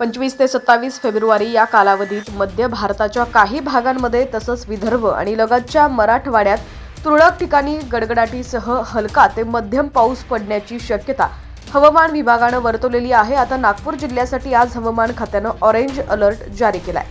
पंचवीस ते सत्तावीस फेब्रुवारी या कालावधीत मध्य भारताच्या काही भागांमध्ये तसंच विदर्भ आणि लगतच्या मराठवाड्यात तुरळक ठिकाणी गडगडाटीसह हलका ते मध्यम पाऊस पडण्याची शक्यता हवामान विभागानं वर्तवलेली आहे. आता नागपूर जिल्ह्यासाठी आज हवामान खात्यानं ऑरेंज अलर्ट जारी केलाय.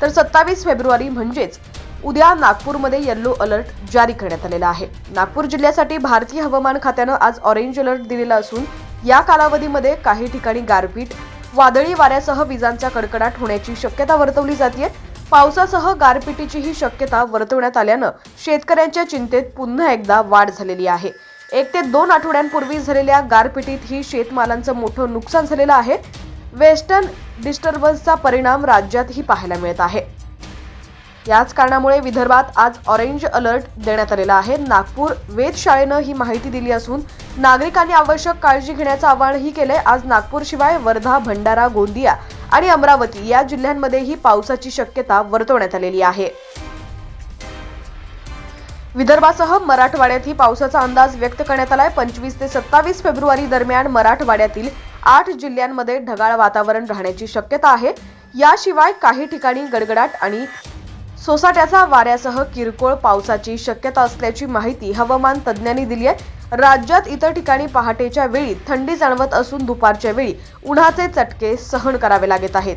तर सत्तावीस फेब्रुवारी म्हणजेच उद्या नागपूरमध्ये येल्लो अलर्ट जारी करण्यात आलेला आहे. नागपूर जिल्ह्यासाठी भारतीय हवामान खात्यानं आज ऑरेंज अलर्ट दिलेला असून या कालावधीमध्ये काही ठिकाणी गारपीट वादळी वाऱ्यासह विजांचा कडकडाट होण्याची शक्यता वर्तवली जाते पावसासह गारपिटीचीही शक्यता वर्तवण्यात आल्यानं शेतकऱ्यांच्या चिंतेत पुन्हा एकदा वाढ झालेली आहे. एक ते दोन आठवड्यांपूर्वी झालेल्या गारपिटीत ही शेतमालांचं मोठं नुकसान झालेलं आहे. वेस्टर्न डिस्टर्बन्सचा परिणाम राज्यातही पाहायला मिळत आहे. याच कारणामुळे विदर्भात आज ऑरेंज अलर्ट देण्यात आलेला आहे. नागपूर वेधशाळेनं ही माहिती दिली असून नागरिकांनी आवश्यक काळजी घेण्याचं आवाहनही केलंय. आज नागपूर शिवाय वर्धा भंडारा गोंदिया आणि अमरावती या जिल्ह्यांमध्येही पावसाची शक्यता वर्तवण्यात आलेली आहे. विदर्भासह मराठवाड्यातही पावसाचा अंदाज व्यक्त करण्यात आलाय. पंचवीस ते सत्तावीस फेब्रुवारी दरम्यान मराठवाड्यातील आठ जिल्ह्यांमध्ये ढगाळ वातावरण राहण्याची शक्यता आहे. याशिवाय काही ठिकाणी गडगडाट आणि सोसाट्याचा वाऱ्यासह किरकोळ पावसाची शक्यता असल्याची माहिती हवामान तज्ज्ञांनी दिली आहे. राज्यात इतर ठिकाणी पहाटेच्या वेळी थंडी जाणवत असून दुपारच्या वेळी उन्हाचे चटके सहन करावे लागत आहेत.